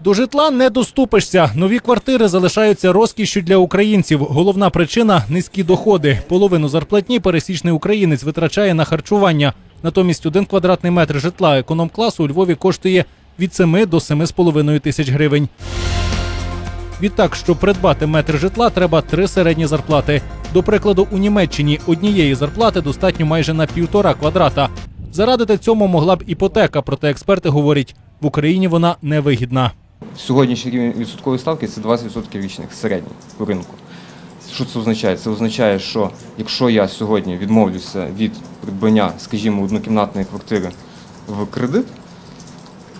До житла не доступишся. Нові квартири залишаються розкішшю для українців. Головна причина низькі доходи. Половину зарплатні пересічний українець витрачає на харчування. Натомість один квадратний метр житла економ-класу у Львові коштує від 7 до 7,5 тисяч гривень. Відтак, щоб придбати метр житла, треба три середні зарплати. До прикладу, у Німеччині однієї зарплати достатньо майже на півтора квадрата. Зарадити цьому могла б іпотека, проте експерти говорять, в Україні вона невигідна. Сьогоднішній рівень відсоткової ставки це 20% річних середній по ринку. Що це означає? Це означає, що якщо я сьогодні відмовлюся від придбання, скажімо, однокімнатної квартири в кредит,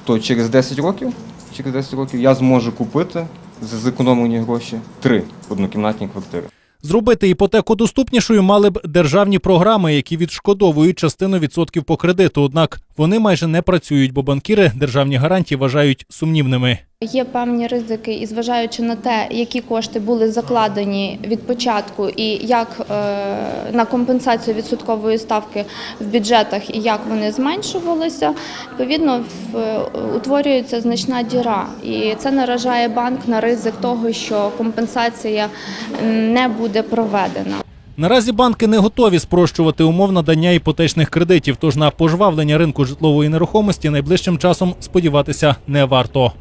то через 10 років, через 10 років я зможу купити за зекономлені гроші три однокімнатні квартири. Зробити іпотеку доступнішою мали б державні програми, які відшкодовують частину відсотків по кредиту. Однак вони майже не працюють, бо банкіри державні гарантії вважають сумнівними. Є певні ризики, і зважаючи на те, які кошти були закладені від початку, і як е, на компенсацію відсоткової ставки в бюджетах і як вони зменшувалися, відповідно в, е, утворюється значна діра, і це наражає банк на ризик того, що компенсація не буде проведена. Наразі банки не готові спрощувати умов надання іпотечних кредитів, тож на пожвавлення ринку житлової нерухомості найближчим часом сподіватися не варто.